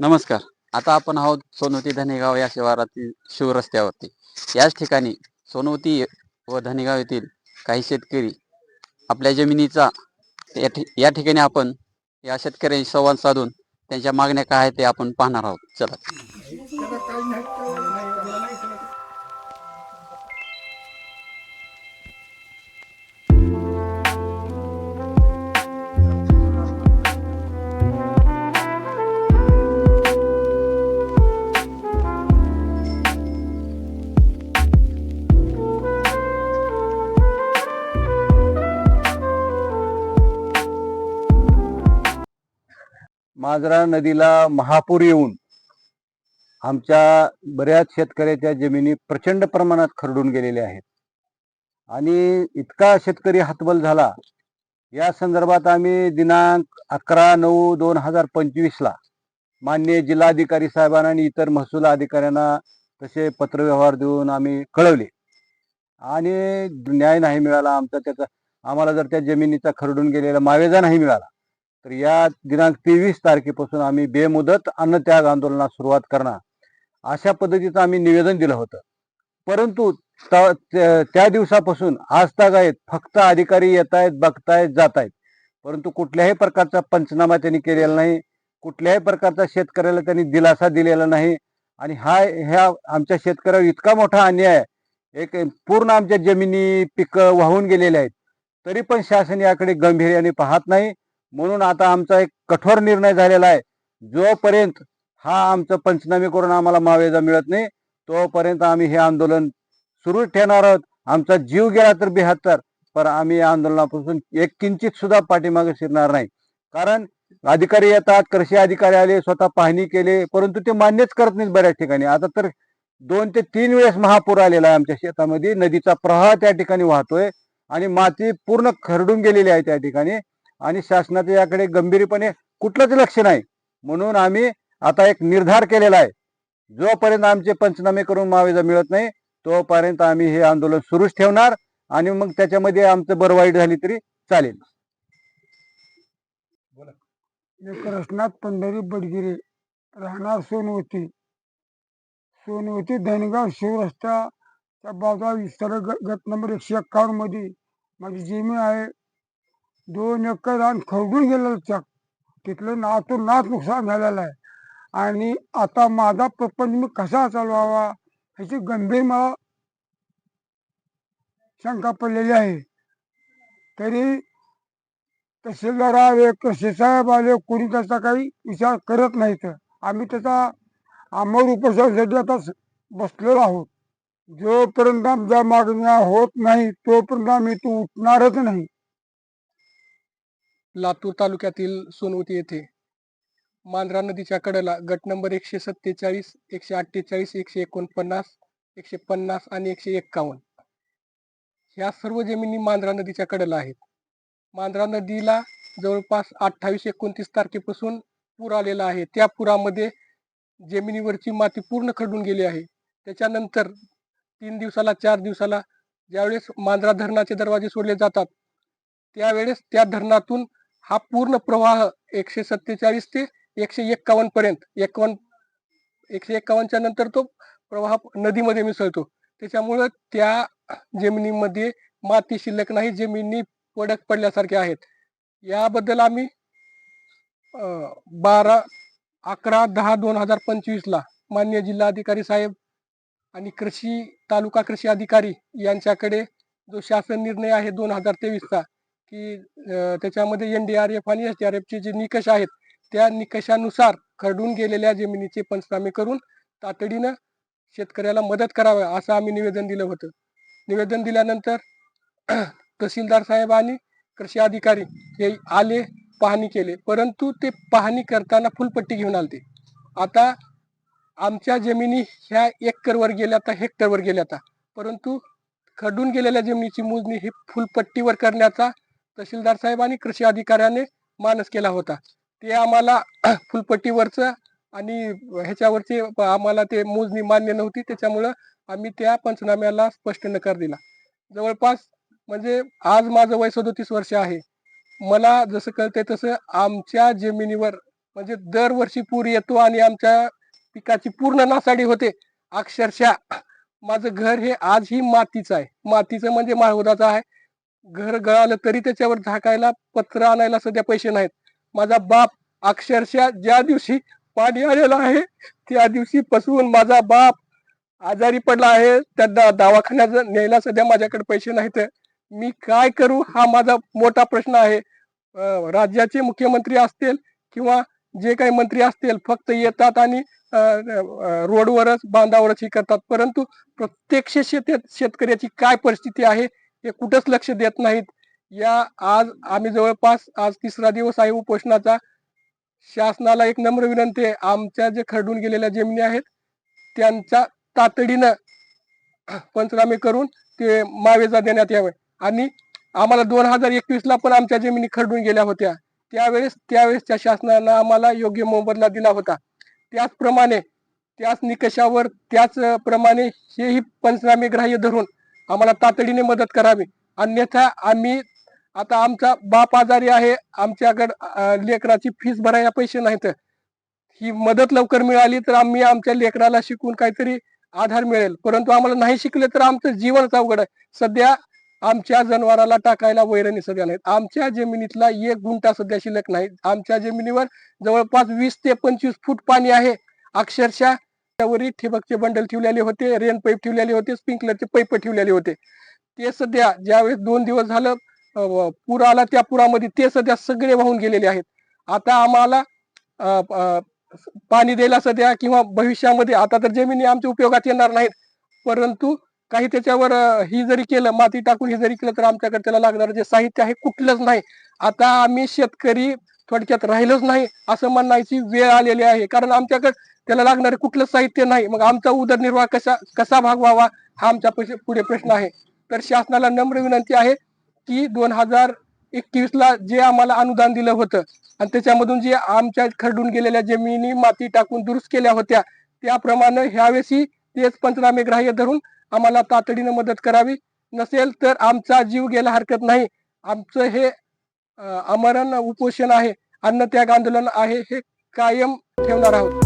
नमस्कार. आता आपण आहोत सोनवती धनेगाव या शिवारातील शिवरस्त्यावरती. याच ठिकाणी सोनवती व धनेगाव येथील काही शेतकरी आपल्या जमिनीचा या या ठिकाणी आपण या शेतकऱ्यांशी संवाद साधून त्यांच्या मागण्या काय आहेत ते आपण पाहणार आहोत. चला. मांजरा नदीला महापूर येऊन आमच्या बऱ्याच शेतकऱ्याच्या जमिनी प्रचंड प्रमाणात खरडून गेलेल्या आहेत. आणि इतका शेतकरी हतबल झाला या संदर्भात आम्ही दिनांक अकरा नऊ दोन हजार पंचवीसला माननीय जिल्हाधिकारी साहेबांना आणि इतर महसूल अधिकाऱ्यांना तसे पत्रव्यवहार देऊन आम्ही कळवले. आणि न्याय नाही मिळाला आमचा त्याचा आम्हाला जर त्या जमिनीचा खरडून गेलेला मावेजा नाही मिळाला तर या दिनांक तेवीस तारखेपासून आम्ही बेमुदत अन्नत्याग आंदोलनास सुरुवात करणार. अशा पद्धतीचं आम्ही निवेदन दिलं होतं. परंतु त्या त्या दिवसापासून आज तक आहेत फक्त अधिकारी येत आहेत बघतायत जात आहेत परंतु कुठल्याही प्रकारचा पंचनामा त्यांनी केलेला नाही. कुठल्याही प्रकारचा शेतकऱ्याला त्यांनी दिलासा दिलेला नाही. आणि हा ह्या आमच्या शेतकऱ्यावर इतका मोठा अन्याय आहे. एक पूर्ण आमच्या जमिनी पिकं वाहून गेलेल्या आहेत. तरी पण शासन याकडे गंभीर्याने पाहत नाही. म्हणून आता आमचा एक कठोर निर्णय झालेला आहे. जोपर्यंत हा आमचं पंचनामे करून आम्हाला मावेजा मिळत नाही तोपर्यंत आम्ही हे आंदोलन सुरू ठेवणार आहोत. आमचा जीव गेला तर बेहत्तर पण आम्ही या आंदोलनापासून एक किंचित सुद्धा पाठीमागे शिरणार नाही. कारण अधिकारी येतात कृषी अधिकारी आले स्वतः पाहणी केले परंतु ते मान्यच करत नाहीत बऱ्याच ठिकाणी. आता तर दोन ते तीन वेळेस महापूर आलेला आहे आमच्या शेतामध्ये. नदीचा प्रवाह त्या ठिकाणी वाहतोय आणि माती पूर्ण खरडून गेलेली आहे त्या ठिकाणी. आणि शासनाचं याकडे गंभीरपणे कुठलंच लक्ष नाही. म्हणून आम्ही आता एक निर्धार केलेला आहे. जोपर्यंत आमचे पंचनामे करून मावेजा मिळत नाही तोपर्यंत आम्ही हे आंदोलन सुरूच ठेवणार आणि मग त्याच्यामध्ये आमचं बरं वाईट झाली तरी चालेल. एक रसनाथ पंढरी बडगिरे राहणार सोनवती. सोनवती धनगाव शिवरस्त्याच्या बाजूला विस्तार ग- गट नंबर एकशे एक्कावन्नमध्ये माझी जमीन आहे. दोन एकर रान खरडून गेलेलं चक तिथलं नातून नाच नुकसान झालेलं आहे. आणि आता माझा प्रपंच मी कसा चालवावा ह्याची गंभीर मला शंका पडलेली आहे. तरी तहसीलदार आले कृषी साहेब आले कोणी त्याचा काही विचार करत नाहीत. आम्ही त्याचा आमोर उपोषणासाठी आता बसलेलो आहोत. जोपर्यंत आमच्या मागण्या होत नाही तोपर्यंत आम्ही तो उठणारच नाही. लातूर तालुक्यातील सोनवती येथे. मांजरा नदीच्या कडेला गट नंबर एकशे सत्तेचाळीस एकशे अठ्ठेचाळीस एकशे एकोणपन्नास एकशे पन्नास आणि एकशे एक्कावन्न. ह्या सर्व जमिनी मांजरा नदीच्या कडेला आहेत. मांजरा नदीला जवळपास अठ्ठावीस एकोणतीस तारखेपासून पूर आलेला आहे. त्या पुरामध्ये जमिनीवरची माती पूर्ण खडून गेली आहे. त्याच्यानंतर तीन दिवसाला चार दिवसाला ज्यावेळेस मांजरा धरणाचे दरवाजे सोडले जातात त्यावेळेस त्या धरणातून हा पूर्ण प्रवाह एकशे सत्तेचाळीस ते एकशे एक्कावन्न पर्यंत एक्कावन्न एकशे एक्कावन्नच्या नंतर तो प्रवाह नदीमध्ये मिसळतो. त्याच्यामुळं त्या जमिनीमध्ये माती शिल्लक नाही जमिनी पडक पडल्यासारख्या आहेत. याबद्दल आम्ही बारा अकरा दहा दोन हजार पंचवीसला मान्य जिल्हाधिकारी साहेब आणि कृषी तालुका कृषी अधिकारी यांच्याकडे जो शासन निर्णय आहे दोन हजार तेवीसचा की त्याच्यामध्ये एन डी आर एफ आणि एस डी आर एफचे जे निकष आहेत त्या निकषानुसार खरडून गेलेल्या जमिनीचे पंचनामे करून तातडीनं शेतकऱ्याला मदत करावं असं आम्ही निवेदन दिलं होतं. निवेदन दिल्यानंतर तहसीलदार साहेब आणि कृषी अधिकारी हे आले पाहणी केले. परंतु ते पाहणी करताना फुलपट्टी घेऊन आलते. आता आमच्या जमिनी ह्या एकरवर गेल्या आता हेक्टरवर गेल्या आता. परंतु खडून गेलेल्या जमिनीची मोजणी ही फुलपट्टीवर करण्याचा तहसीलदार साहेब आणि कृषी अधिकाऱ्याने मानस केला होता. ते आम्हाला फुलपट्टीवरचं आणि ह्याच्यावरचे आम्हाला ते मोजणी मान्य नव्हती. त्याच्यामुळं आम्ही त्या पंचनाम्याला स्पष्ट नकार दिला. जवळपास म्हणजे आज माझं वय सदोतीस वर्ष आहे. मला जसं कळतंय तसं आमच्या जमिनीवर म्हणजे दरवर्षी पूर येतो आणि आमच्या पिकाची पूर्ण नासाडी होते. अक्षरशः माझं घर हे आजही मातीचं आहे. मातीचं म्हणजे माळवदाचं आहे. घर गळालं तरी त्याच्यावर झाकायला पत्र आणायला सध्या पैसे नाहीत. माझा बाप अक्षरशः ज्या दिवशी पाणी आलेलं आहे त्या दिवशी पसून माझा बाप आजारी पडला आहे. त्यांना दवाखान्यात न्यायला सध्या माझ्याकडे पैसे नाहीत. मी काय करू हा माझा मोठा प्रश्न आहे. राज्याचे मुख्यमंत्री असतील किंवा जे काही मंत्री असतील फक्त येतात आणि रोडवरच बांधावरच हे करतात. परंतु प्रत्यक्ष शेत शेतकऱ्याची काय परिस्थिती आहे हे कुठंच लक्ष देत नाहीत. या आज आम्ही जवळपास आज तिसरा दिवस आहे उपोषणाचा. शासनाला एक नम्र विनंती आहे. आमच्या जे खरडून गेलेल्या जमिनी आहेत त्यांचा तातडीनं पंचनामे करून ते मावेजा देण्यात यावे. आणि आम्हाला दोन हजार एकवीसला पण आमच्या जमिनी खरडून गेल्या होत्या. त्यावेळेस त्यावेळेसच्या शासनानं आम्हाला योग्य मोबदला दिला होता. त्याचप्रमाणे त्याच निकषावर त्याच प्रमाणे हेही पंचनामे ग्राह्य धरून आम्हाला तातडीने मदत करावी. अन्यथा आम्ही आता आमचा बाप आजारी आहे आमच्याकडे लेकराची फीस भरायला पैसे नाहीत. ही मदत लवकर मिळाली तर आम्ही आमच्या लेकराला शिकून काहीतरी आधार मिळेल. परंतु आम्हाला नाही शिकले तर आमचं जीवनच अवघड आहे. सध्या आमच्या जनावराला टाकायला वैरणी सध्या नाहीत. आमच्या जमिनीतला एक गुंठा सध्या शिल्लक नाही. आमच्या जमिनीवर जवळपास वीस ते पंचवीस फूट पाणी आहे. अक्षरशः त्यावरही ठिबकचे बंडल ठेवलेले होते रेन पाईप ठेवलेले होते स्प्रिंकलरचे पाईप ठेवलेले होते. ते सध्या ज्यावेळेस दोन दिवस झालं पूर आला त्या पुरामध्ये ते सध्या सगळे वाहून गेलेले आहेत. आता आम्हाला पाणी द्यायला सध्या किंवा भविष्यामध्ये आता तर जमिनी आमच्या उपयोगात येणार नाहीत. परंतु काही त्याच्यावर ही जरी केलं माती टाकून हे जरी केलं तर आमच्याकडे त्याला लागणारं जे साहित्य आहे कुठलंच नाही. आता आम्ही शेतकरी थोडक्यात राहिलोच नाही असं म्हणायची वेळ आलेली आहे. कारण आमच्याकडे त्याला लागणारे कुठलं साहित्य नाही. मग आमचा उदरनिर्वाह कसा कसा भागवावा हा आमच्या पुढे प्रश्न आहे. तर शासनाला नम्र विनंती आहे की दोन हजार एकवीस ला जे आम्हाला अनुदान दिलं होतं आणि त्याच्यामधून जे आमच्या खरडून गेलेल्या जमिनी माती टाकून दुरुस्त केल्या होत्या त्याप्रमाणे ह्यावेळी तेच पंचनामे ग्राह्य धरून आम्हाला तातडीनं मदत करावी. नसेल तर आमचा जीव गेला हरकत नाही. आमचं हे अमरण उपोषण आहे. अन्नत्याग आंदोलन आहे हे कायम ठेवणार आहोत.